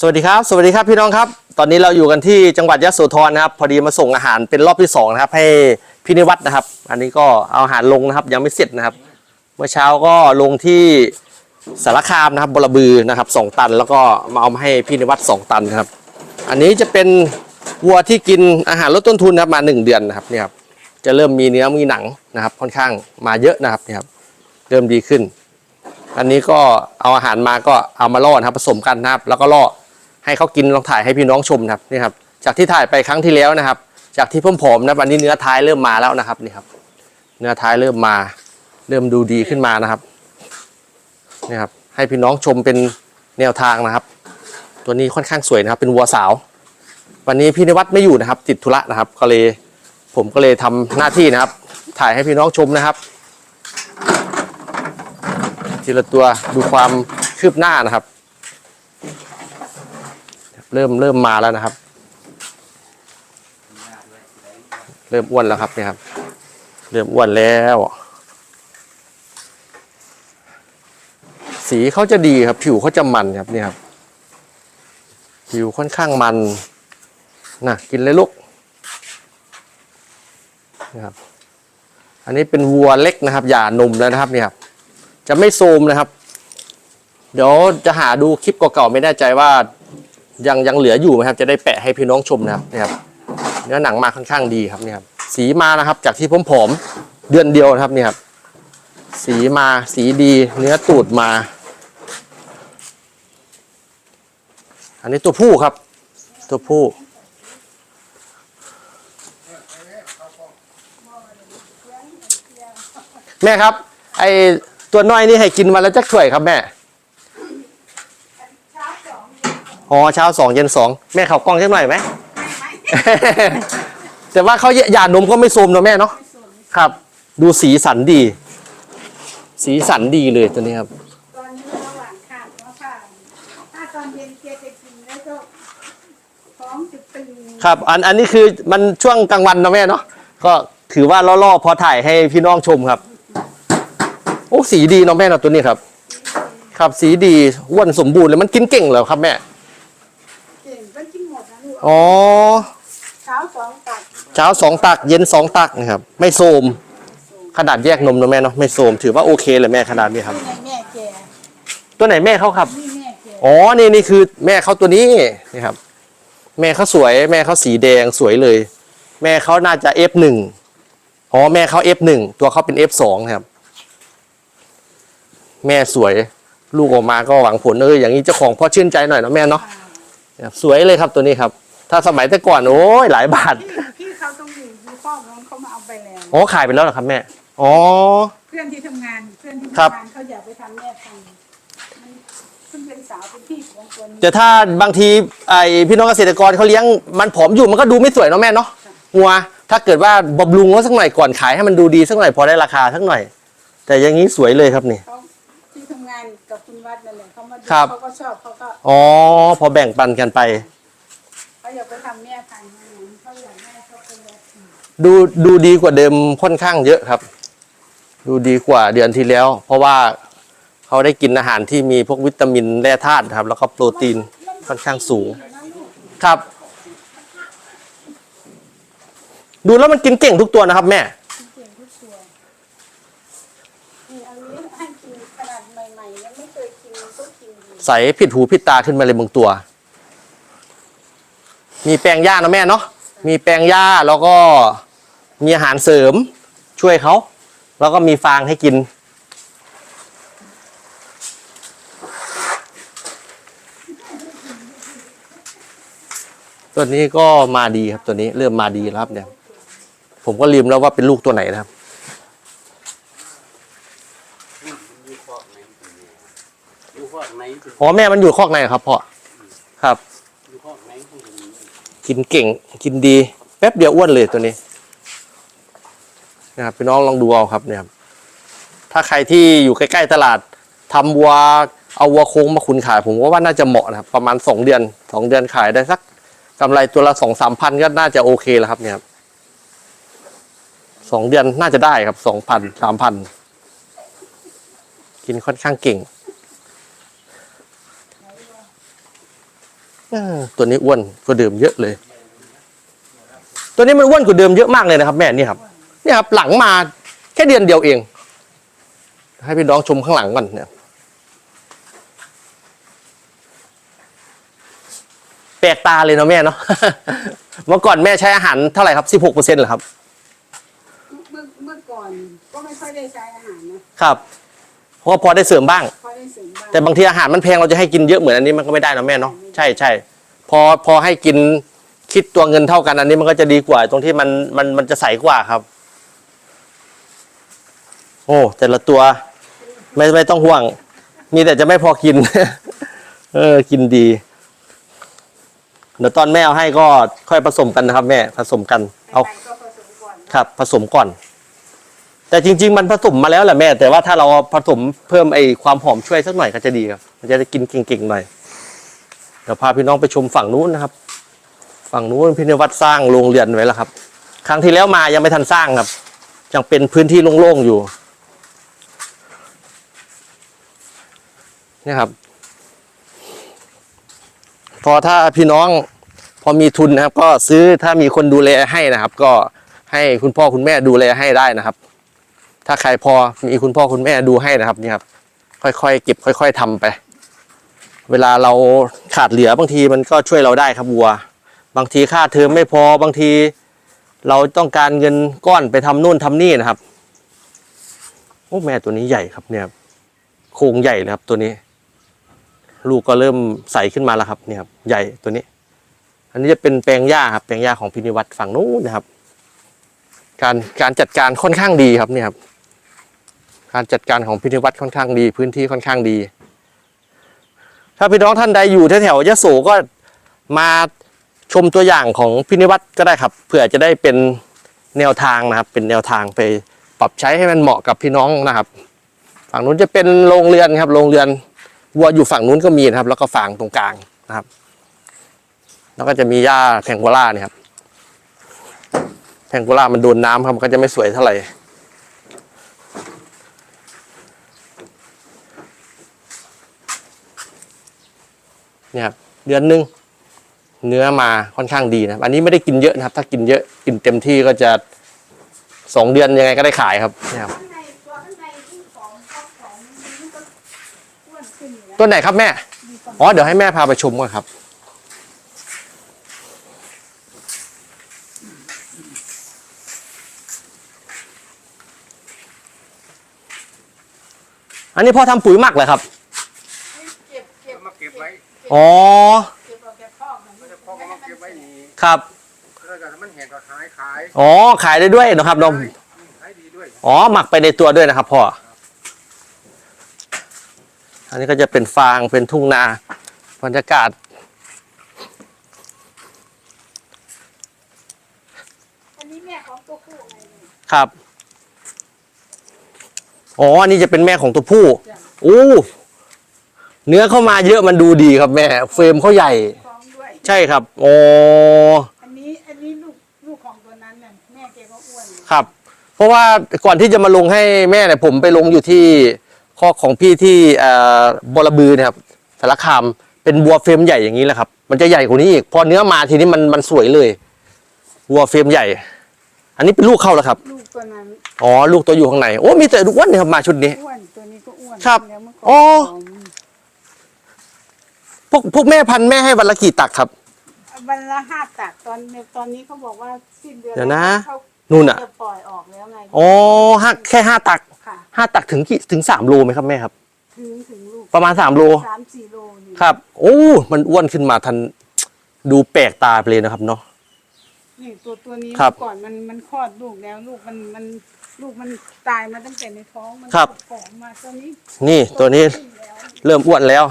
สวัสดีครับ สวัสดีครับพี่น้องครับ ตอนนี้เราอยู่กันที่จังหวัดยะโสธรนะครับ พอดีมาส่งอาหารเป็นรอบที่สองนะครับให้พี่นิวัฒน์นะครับ อันนี้ก็เอาอาหารลงนะครับ ยังไม่เสร็จนะครับ เมื่อเช้าก็ลงที่สารคามนะครับบรบือนะครับสองตัน แล้วก็มาเอามาให้พี่นิวัฒน์สองตันครับ อันนี้จะเป็นวัวที่กินอาหารลดต้นทุนนะครับมาหนึ่งเดือนนะครับเนี่ยครับจะเริ่มมีเนื้อมีหนังนะครับ ค่อนข้างมาเยอะนะครับเนี่ยครับเริ่มดีขึ้น อันนี้ก็เอาอาหารมาก็เอามาล่อนะครับผสมกันนะครับ แล้วก็ล่อ ให้เขากินลองถ่ายให้พี่น้องชมครับนี่ครับ จากที่ถ่ายไปครั้งที่แล้วนะครับ จากที่ผอมๆนะวันนี้เนื้อท้ายเริ่มมาแล้วนะครับนี่ครับ เนื้อท้ายเริ่มมา เริ่มดูดีขึ้นมานะครับนี่ครับ ให้พี่น้องชมเป็นแนวทางนะครับ ตัวนี้ค่อนข้างสวยนะครับ เป็นวัวสาว วันนี้พี่นวัดไม่อยู่นะครับ ติดธุระนะครับ ก็เลยผมก็เลยทำหน้าที่นะครับ ถ่ายให้พี่น้องชมนะครับ ทีละตัวดูความคืบหน้านะครับ เริ่มเริ่มมาแล้วนะครับ เริ่มอ้วนแล้วครับเนี่ยครับ เริ่มอ้วนแล้ว สีเขาจะดีครับ ผิวเขาจะมันครับเนี่ยครับ ผิวค่อนข้างมันนะกินเลยลูกนะครับ อันนี้เป็นวัวเล็กนะครับหย่านมแล้วนะครับเนี่ยครับ จะไม่โซมนะครับ เดี๋ยวจะหาดูคลิปเก่าๆไม่แน่ใจว่า ยังยังเหลืออยู่ไหมครับ จะได้แปะให้พี่น้องชมนะครับนี่ครับ เนื้อหนังมาค่อนข้างดีครับนี่ครับสีมานะครับ จากที่ผมผอมเดือนเดียวนะครับนี่ครับ สีมาสีดี เนื้อตูดมา อันนี้ตัวผู้ครับ ตัวผู้แม่ครับ ไอตัวน้อยนี่ให้กินวันละจักถ้วยครับแม่ อ๋อเช้าสองเย็นสองแม่เขากล้องสักหน่อยไหม แต่ว่าเขาหย่านมก็ไม่โซมเนอะแม่เนาะครับ ดูสีสันดี สีสันดีเลยตัวนี้ครับตอนนี้ระหว่างขาดมะพร้าวถ้าตอนเย็นเกจะกินแล้วก็ท้องจะตึงครับ อันอันนี้คือมันช่วงกลางวันนะแม่เนาะก็ถือว่าล่อๆพอถ่ายให้พี่น้องชมครับ โอ้สีดีเนาะแม่เนาะตัวนี้ครับ ครับสีดีอ้วนสมบูรณ์เลยมันกินเก่งเหรอครับแม่เก่งก็กินหม ดนะลูกอ๋อ เช้าสองตักเช้าสองตักเย็นสองตักนะครับ ไม่โซมขนาดแยกนมนะแม่เนาะไม่โซมถือว่าโอเคเลยแม่ขนาดนี้ครับ นี่ไงแม่แก่ตัวไหนแม่เขาครับ นี่แม่แก่อ๋อ นี่นี่คือแม่เขาตัวนี้นี่ครับ แม่เขาสวย แม่เขาสีแดงสวยเลย แม่เขาน่าจะ F1 อ๋อแม่เขา F1 ตัวเขาเป็น F2 นะครับ แม่สวย ลูกออกมาก็หวังผลเอออย่างนี้เจ้าของพอชื่นใจหน่อยนะแม่เนาะครับ สวยเลยครับตัวนี้ครับ ถ้าสมัยแต่ก่อนโอ้ยหลายบาทพี่พี่เขาต้องอยู่อยู่พ่อน้องเขามาเอาไปแล้วอ๋อขายไปแล้วเหรอครับแม่อ๋อ เพื่อนที่ทำงานเพื่อนที่ครับทำงานเขาอยากไปทำแม่พันธุ์มันเพิ่งเป็นสาวเป็นพี่ของคนแต่ถ้าบางทีไอพี่น้องเกษตรกรเขาเลี้ยงมันผอมอยู่มันก็ดูไม่สวยเนาะแม่เนาะงัวถ้าเกิดว่าบำรุงเขาสักหน่อยก่อนขายให้มันดูดีสักหน่อยพอได้ราคาสักหน่อย แต่อย่างนี้สวยเลยครับนี่ เขาที่ทำงานกับคุณวัดนั่นแหละเขามาดูครับ เขาก็ชอบเขาก็อ๋อ พอแบ่งปันกันไป เขาอยากไปทำแม่พันธุ์ให้เขาอยากให้เขาไปแลกดูดูดีกว่าเดิมค่อนข้างเยอะครับ ดูดีกว่าเดือนที่แล้ว เพราะว่าเขาได้กินอาหารที่มีพวกวิตามินแร่ธาตุครับ แล้วก็โปรตีนค่อนข้างสูง ครับ ดูแล้วมันกินเก่งทุกตัวนะครับ แม่ เก่งทุกตัวนี่อันนี้ให้กินขนาดใหม่ๆยังไม่เคยกินก็กินดี ใสผิดหูผิดตาขึ้นมาเลยบางตัว มีแปลงหญ้านะแม่เนาะมีแปลงหญ้าแล้วก็มีอาหารเสริมช่วยเขา แล้วก็มีฟางให้กิน ตัวนี้ก็มาดีครับตัวนี้เริ่มมาดีแล้วครับเนี่ย ผมก็ลืมแล้วว่าเป็นลูกตัวไหนนะครับ อยู่ ข้างในคืออ๋อแม่มันอยู่คอกในครับพ่อครับ อยู่ข้างในคือกินเก่ง กินดี แป๊บเดียวอ้วนเลยตัวนี้นะครับพี่น้องลองดูเอาครับเนี่ยครับถ้าใครที่อยู่ใกล้ๆตลาดทำวัวเอาวัวโค้งมาขุนขาย ผมว่าว่าน่าจะเหมาะนะครับ ประมาณสองเดือนสองเดือนขายได้สักกำไรตัวละสองสามพันก็น่าจะโอเคแล้วครับเนี่ยครับสองเดือนน่าจะได้ครับสองพันสามพันกินค่อนข้างเก่ง เออ ตัวนี้อ้วนกว่าเดิมเยอะเลย ตัวนี้มันอ้วนกว่าเดิมเยอะมากเลยนะครับ แม่นี่ครับนี่ครับ หลังมาแค่เดือนเดียวเอง ให้พี่น้องชมข้างหลังก่อนเนี่ยแปลกตาเลยเนาะแม่เนาะเมื่อก่อนแม่ใช้อาหารเท่าไหร่ครับสิบหกเปอร์เซ็นต์เหรอครับเมื่อเมื่อก่อนก็ไม่ค่อยได้ใช้อาหารนะครับเพราะว่าพอได้เสริมบ้าง พอได้เสริมบ้างแต่บางทีอาหารมันแพงเราจะให้กินเยอะเหมือนอันนี้มันก็ไม่ได้นะแม่เนาะ ใช่ใช่พอพอให้กินคิดตัวเงินเท่ากันอันนี้มันก็จะดีกว่า ตรงที่มันมันมันจะใสกว่าครับ โอ้แต่ละตัว ไม่ไม่ต้องห่วง มีแต่จะไม่พอกิน เออ กินดี เดี๋ยวตอนแม่เอาให้ก็ค่อยผสมกันนะครับ แม่ผสมกัน เอาครับ ผสมก่อน แต่จริง ๆ มันผสมมาแล้วแหละแม่ แต่ว่าถ้าเราผสมเพิ่มไอ้ความหอมช่วยสักหน่อยก็จะดีครับ มันจะได้กินเก่งๆหน่อย ดี๋ยวพาพี่น้องไปชมฝั่งนู้นนะครับ ฝั่งนู้นพี่นวัดสร้างโรงเรือนไว้แล้วครับ ครั้งที่แล้วมายังไม่ทันสร้างครับ ยังเป็นพื้นที่โล่งๆอยู่นี่ครับ พอถ้าพี่น้องพอมีทุนนะครับ ก็ซื้อถ้ามีคนดูแลให้นะครับ ก็ให้คุณพ่อคุณแม่ดูแลให้ได้นะครับ ถ้าใครพอมีคุณพ่อคุณแม่ดูให้นะครับนี่ครับ ค่อยๆเก็บค่อย ๆทำไป เวลาเราขาดเหลือบางทีมันก็ช่วยเราได้ครับวัว บางทีค่าเทอมไม่พอบางที เราต้องการเงินก้อนไปทำนู่นทำนี่นะครับโอ้แม่ตัวนี้ใหญ่ครับเนี่ยครับโครงใหญ่เลยครับตัวนี้ ลูกก็เริ่มใสขึ้นมาแล้วครับเนี่ยครับใหญ่ตัวนี้ อันนี้จะเป็นแปลงหญ้าครับแปลงหญ้าของพินิวัตรฝั่งนู้นนะครับ การการจัดการค่อนข้างดีครับเนี่ยครับการจัดการของพินิวัตรค่อนข้างดี พื้นที่ค่อนข้างดี ถ้าพี่น้องท่านใดอยู่แถวๆยะโสก็มาชมตัวอย่างของพินิวัตรก็ได้ครับเผื่อจะได้เป็นแนวทางนะครับ เป็นแนวทางไปปรับใช้ให้มันเหมาะกับพี่น้องนะครับ ฝั่งนู้นจะเป็นโรงเรือนครับโรงเรือนวัวอยู่ฝั่งนู้นก็มีนะครับ แล้วก็ฝั่งตรงกลางนะครับ แล้วก็จะมีหญ้าแพงโกล่าเนี่ยครับแพงโกล่ามันโดนน้ำครับมันก็จะไม่สวยเท่าไหร่ เนี่ยครับเดือนหนึ่งเนื้อมาค่อนข้างดีนะครับ อันนี้ไม่ได้กินเยอะนะครับ ถ้ากินเยอะกินเต็มที่ก็จะสองเดือนยังไงก็ได้ขายครับเนี่ยครับตัวข้นไหนครับแม่ อ๋อเดี๋ยวให้แม่พาไปชมก่อนครับ อันนี้พ่อทำปุ๋ยหมักเลยครับ ก็บมาเก็บไว้อ๋อ เก็บเอาแกพอกมันก็จะพอมาเก็บไว้นี่ครับ แล้วก็มันแห้งก็ขายขายอ๋อ ขายได้ด้วยนะครับนมขายดีด้วยอ๋อ หมักไปในตัวด้วยนะครับพ่อ อันนี้ก็จะเป็นฟางเป็นทุ่งนาบรรยากาศ อันนี้แม่ของตัวผู้ไงเนี่ย ครับ อ๋อ อันนี้จะเป็นแม่ของตัวผู้ จ้ะโอ้ เนื้อเข้ามาเยอะมันดูดีครับแม่ เฟรมเขาใหญ่ ท้องด้วย ใช่ครับโอ้อันนี้อันนี้ลูกลูกของตัวนั้นน่ะแม่แกก็อ้วนอยู่ครับ เพราะว่าก่อนที่จะมาลงให้แม่เนี่ยผมไปลงอยู่ที่ข้อกของพี่ที่เอ่อบอระบือเนะครับสารคามเป็นบัวเฟรมใหญ่อย่างนี้แหละครับ มันจะใหญ่กว่านี้อีกพอเนื้อมาทีนี้มันมันสวยเลยวัวเฟรมใหญ่ อันนี้เป็นลูกเข้าแล้วครับลูกตัวนั้นอ๋อลูกตัวอยู่ข้างในโอ้มีแต่ลูกอ้วนเนี่ยครับมาชุดนี้ อ้วนตัวนี้ก็อ้วนครับแล้วเมื่อก่อ๋อ ผอม พวกพวกแม่พันธุ์แม่ให้วันละกี่ตักครับ วันละห้าตักตอนตอนนี้เขาบอกว่าสิ้นเดือนเดี๋ยวนะเขานู่นน่ะ จะปล่อยออกแล้วไงอ๋อห้าแค่ห้าตักค่ะ ห้าตักถึงกี่ถึงสามโลไหมครับแม่ครับ ถึงถึงลูกประมาณสามโล สามสี่โลนี่ครับ โอ้มันอ้วนขึ้นมาทัน ดูแปลกตาไปเลยนะครับเนาะ นี่ตัวตัวนี้ครับเมื่อก่อนมันมันคลอดลูกแล้วลูกมันมันลูกมันตายมาตั้งแต่ในท้องมันครับ ผอมมาตอนนี้นี่ตัวนี้ ขึ้นแล้วเริ่มอ้วนแล้ว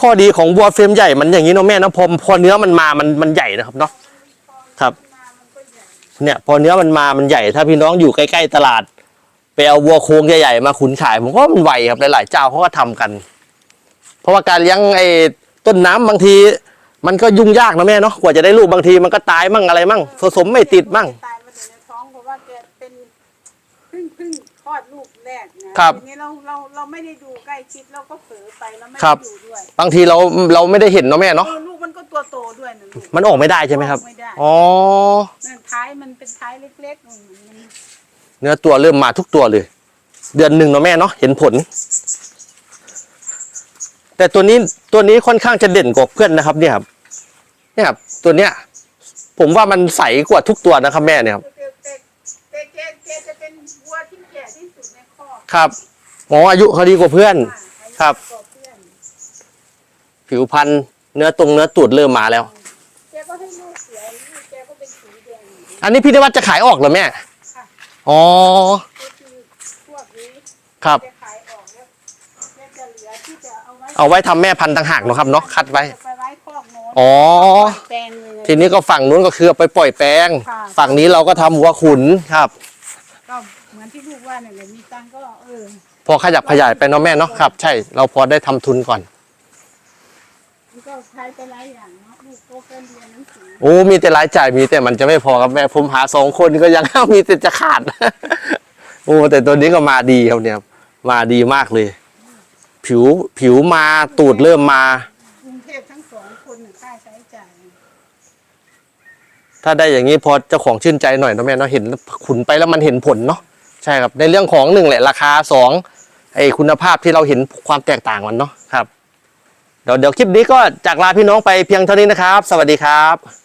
ข้อดีของวัวเฟรมใหญ่มันอย่างนี้เนาะแม่เนาะพอพอเนื้อมันมามันมันใหญ่นะครับเนาะครับ เนี่ย พอเนื้อมันมามันใหญ่ ถ้าพี่น้องอยู่ใกล้ๆตลาด ไปเอาวัวโครงใหญ่ๆมาขุนขาย ผมก็ว่ามันไวครับหลายๆเจ้าเขาก็ทำกัน เพราะว่าการเลี้ยงไอ้ต้นน้ำบางที มันก็ยุ่งยากนะแม่เนาะกว่าจะได้ลูกบางทีมันก็ตายมั่งอะไรมั่งผสมไม่ติดมั่งตายมาแต่ในท้องเพราะว่าแกเป็นพิ่งพิ่ง อดลูกแรกนะครับทีนี้เราเราเราไม่ได้ดูใกล้ชิดเราก็เผลอไปเราไม่ครัได้บ ดูด้วยบางทีเราเราไม่ได้เห็นเนาะแม่เนาะเออลูกมันก็ตัวโตด้วยนะลูก มันออกไม่ได้ใช่ไหมครับไม่ได้ อ๋อนั่นท้ายมันเป็นท้ายเล็กๆอืมมันเนื้อตัวเริ่มมาทุกตัวเลย เดือนหนึ่งเนาะแม่เนาะเห็นผล แต่ตัวนี้ตัวนี้ค่อนข้างจะเด่นกว่าเพื่อนนะครับ เนี่ยครับเนี่ยครับตัวเนี้ย ผมว่ามันใสกว่าทุกตัวนะครับแม่เนี่ยครับ แต่แต่แต่แกแกจะเป็นวัวที่แก่ที่สุดใน ครอบครับ อ๋ออายุเขาดีกว่าเพื่อน ครับ กว่าเพื่อนผิวพรรณเนื้อตรงเนื้อตูดเริ่มมาแล้ว แกก็ให้ลูกเสียลูกแกก็เป็นสีแดงอย่างนี้อันนี้พี่นวัดจะขายออกเหรอแม่ค่ะอ๋อก็คือพวกนี้ครับ จะขายออกแล้วแล้วจะเหลือที่จะเอาไว้เอาไว้ทำแม่พันธุ์ต่างหากเนาะครับเนาะคัดไว้ จะไปไว้คอกโน้นอ๋อ แปลงเลย ทีนี้ก็ฝั่งนู้นก็คือเอาไปปล่อยแปลง ค่ะ ฝั่งนี้เราก็ทำวัวขุนครับ ก็ เหมือนที่ลูกว่าเนี่ยแหละมีตังค์ก็เออพอขยับขยายไปเนาะแม่เนาะครับ ใช่เราพอได้ทำทุนก่อน มันก็ใช้ไปหลายอย่างเนาะลูกโตเกินเรียนหนังสือโอ้มีแต่รายจ่ายมีแต่มันจะไม่พอครับแม่ผมหาสองคนก็ยัง มีแต่จะขาด โอ้แต่ตัวนี้ก็มาดีครับเนี่ยครับมาดีมากเลย ผิวผิวมาตูดเริ่มมา กรุงเทพทั้งสองคนน่ะค่าใช้จ่ายถ้าได้อย่างนี้พอเจ้าของชื่นใจหน่อยเนาะแม่เนาะเห็นขุนไปแล้วมันเห็นผลเนาะ ใช่ครับในเรื่องของหนึ่งแหละราคาสองไอคุณภาพที่เราเห็นความแตกต่างมันเนาะครับเดี๋ยวเดี๋ยวคลิปนี้ก็จากลาพี่น้องไปเพียงเท่านี้นะครับ สวัสดีครับ